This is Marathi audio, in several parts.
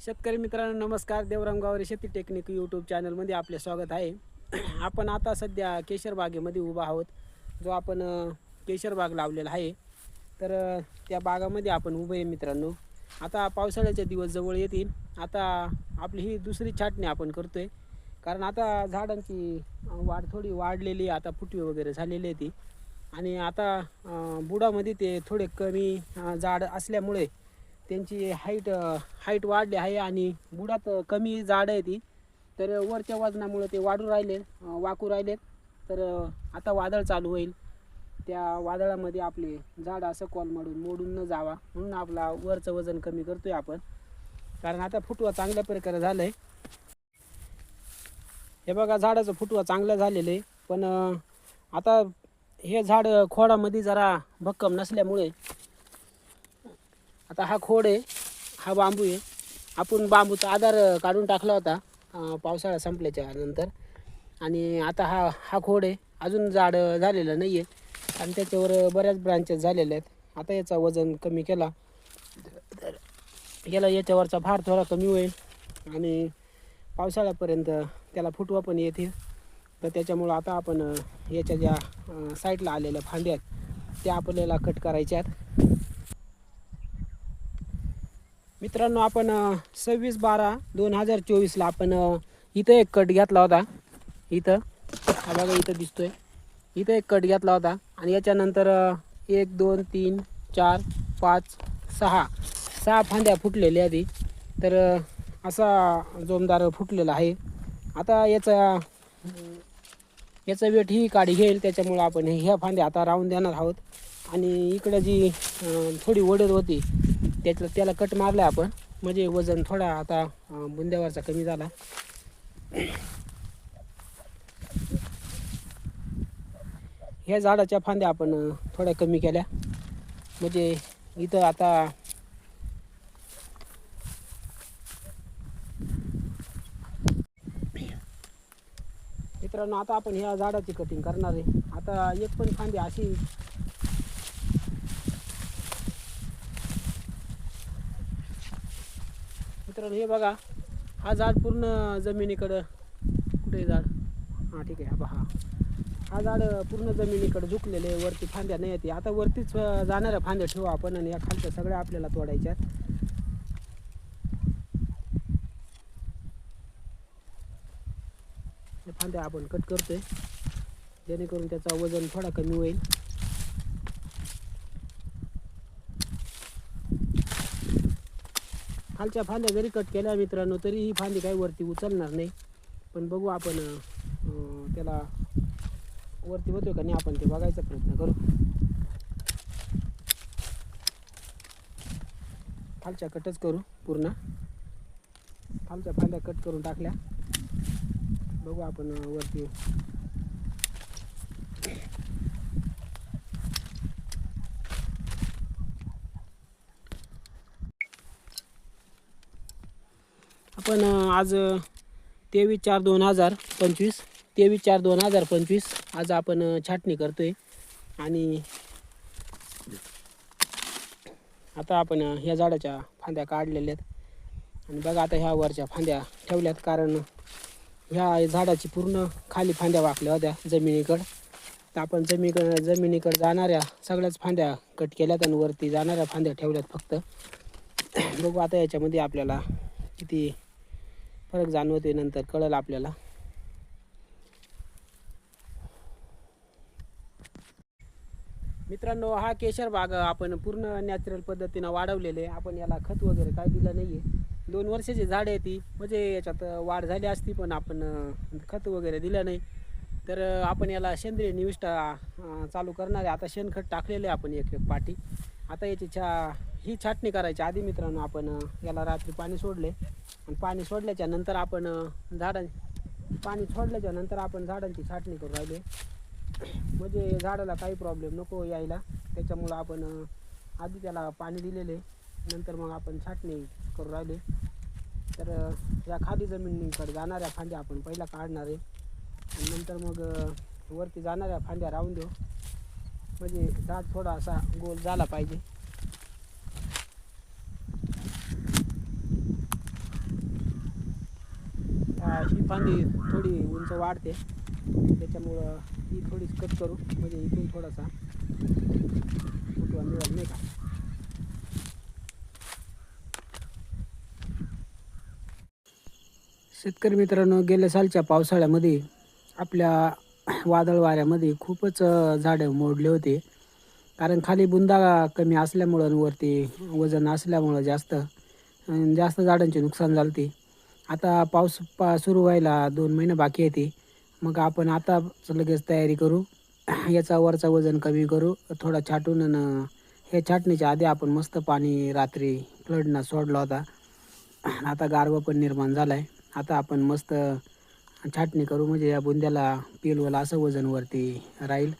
शेतकरी मित्रांनो नमस्कार. देवराम गावरे शेती टेक्निक यूट्यूब चॅनलमध्ये आपले स्वागत आहे. आपण आता सध्या केशर बागेमध्ये उभा आहोत. जो आपण केशर बाग लावलेला आहे. तर त्या बागामध्ये आपण उभे आहे मित्रांनो. आता पावसाळ्याचे दिवस जवळ येतील. आता आपली ही दुसरी छाटणी आपण करतो आहे कारण आता झाडांची वाढ थोडी वाढलेली आहे. आता फुटवे वगैरे झालेली आहे ती. आणि आता बुडामध्ये ते थोडे कमी अ, जाड असल्यामुळे त्यांची हाईट हाईट वाढली आहे आणि बुडात कमी जाड आहे ती. तर वरच्या वजनामुळे ते वाढू राहिले वाकू राहिलेत तर आता वादळ चालू होईल. त्या वादळामध्ये आपले झाड असं कॉलमडून मोडून न जावा. म्हणून आपला वरचं वजन कमी करतोय आपण. कारण आता फुटवा चांगल्या प्रकारे झालं आहे हे बघा झाडाचं फुटवा चांगलं झालेलं आहे. पण आता हे झाड खोडामध्ये जरा भक्कम नसल्यामुळे आता हा खोड आहे हा बांबू आहे. आपण बांबूचा आधार काढून टाकला होता पावसाळा संपल्याच्या नंतर. आणि आता हा हा खोड आहे. अजून जाड झालेलं नाही आहे आणि त्याच्यावर बऱ्याच ब्रांचेस झालेल्या आहेत. आता याचा वजन कमी केला. तर याला याच्यावरचा भार थोडा कमी होईल. आणि पावसाळ्यापर्यंत त्याला फुटवा पण येतील. तर त्याच्यामुळं आता आपण याच्या ज्या साईडला आलेल्या फांद्या आहेत त्या आपल्याला कट करायच्या आहेत. मित्रांनो आपण सव्वीस बारा दोन हजार चोवीसला आपण इथं एक कट घेतला होता. इथं. हा बघा इथं दिसतोय. इथं एक कट घेतला होता आणि याच्यानंतर एक दोन तीन चार पाच सहा. सहा फांद्या फुटलेल्या आधी. तर असा जोमदार फुटलेला आहे. आता याचा याचा वेट ही काढी घेईल. त्याच्यामुळं आपण ह्या फांद्या आता राहून देणार आहोत. आणि इकडं जी थोडी ओढत होती त्यातलं त्याला कट मारला आपण. म्हणजे वजन थोडा आता बुंद्यावरचा कमी झाला. ह्या झाडाच्या फांद्या आपण थोड्या कमी केल्या. म्हणजे इथं आता मित्रांनो आता आपण ह्या झाडाची कटिंग करणार आहे. आता एक पण फांदी अशी मित्रांनो हे बघा. हा झाड पूर्ण जमिनीकडं कुठे झाड हां ठीक आहे. हा पहा. हा झाड पूर्ण जमिनीकडे झुकलेले आहे. वरती फांद्या नाही येते आता वरतीच जाणाऱ्या फांद्या ठेवू आपण आणि या खालच्या सगळ्या आपल्याला तोडायच्या फांद्या आपण कट करतोय. जेणेकरून त्याचा वजन थोडा कमी होईल. खालच्या फांद्या जरी कट केल्या मित्रांनो तरी ही फांदी काही वरती उचलणार नाही. पण बघू आपण त्याला वरती होतोय का नाही आपण ते बघायचा प्रयत्न करू. खालच्या कटच करू पूर्ण. खालच्या फांद्या कट करून टाकल्या. बघू आपण वरती आपण आज तेवीस चार दोन हजार पंचवीस तेवीस चार दोन हजार पंचवीस आज आपण छाटणी करतो आहे आणि आता आपण ह्या झाडाच्या फांद्या काढलेल्या आहेत. आणि बघा आता ह्या वरच्या फांद्या ठेवल्यात कारण ह्या झाडाची पूर्ण खाली फांद्या वाकल्या होत्या जमिनीकडं. तर आपण जमिनीकडं जमिनीकडं जाणाऱ्या सगळ्याच फांद्या कट केल्यात आणि वरती जाणाऱ्या फांद्या ठेवल्यात फक्त. बघू आता याच्यामध्ये आपल्याला किती फरक जाणवते नंतर कळेल आपल्याला. मित्रांनो हा केशर बाग आपण पूर्ण नॅचरल पद्धतीनं वाढवलेले आपण याला खत वगैरे काय दिलं नाही आहे दोन वर्षाची झाड आहे ती. म्हणजे याच्यात वाढ झाली असती पण आपण खत वगैरे दिलं नाही. तर आपण याला सेंद्रिय निविष्ठा चालू करणार आहे. आता शेणखत टाकलेलं आहे आपण एक एक पाटी. आता याची छा ही छाटणी करायची. आधी मित्रांनो आपण याला रात्री पाणी सोडले. आणि पाणी सोडल्याच्या नंतर आपण झाडां पाणी सोडल्याच्या नंतर आपण झाडांची छाटणी करू राहिले. म्हणजे झाडाला काही प्रॉब्लेम नको यायला. त्याच्यामुळं आपण आधी त्याला पाणी दिलेले. नंतर मग आपण छाटणी करू राहिले. तर या खाली जमिनीकडे जाणाऱ्या फांद्या आपण पहिला काढणार आहे. आणि नंतर मग वरती जाणाऱ्या फांद्या राहून देऊ. म्हणजे झाड थोडा असा गोल झाला पाहिजे. फांदी थोडी उंच वाढते. त्याच्यामुळं ही थोडी कट करू. म्हणजे इथून थोडासा फुटवा मिळेल नाही का? शेतकरी मित्रांनो गेल्या सालच्या पावसाळ्यामध्ये आपल्या वादळ वाऱ्यामध्ये खूपच झाडं मोडले होते. कारण खाली बुंदा कमी असल्यामुळं वरती वजन असल्यामुळं जास्त जास्त झाडांचे नुकसान झालं आता पाऊस पा सुरू व्हायला दोन महिने बाकी येते मग आपण आता लगेच तयारी करू. याचा वरचा वजन कमी करू. थोडा छाटून आणि हे छाटणीच्या आधी आपण मस्त पाणी रात्री फ्लडनं सोडला होता. आता गारवा पण निर्माण झाला आहे आता आपण मस्त छाटणी करू. म्हणजे या बुंद्याला पेलवला असं वजन वरती राहील.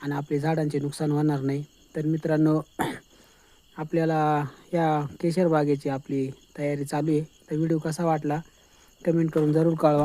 आणि आपली झाडांचे नुकसान होणार नाही. तर मित्रांनो आपल्याला या केशर बागेची आपली तयारी चालू आहे. तर व्हिडिओ कसा वाटला? कमेंट करून जरूर कळवा.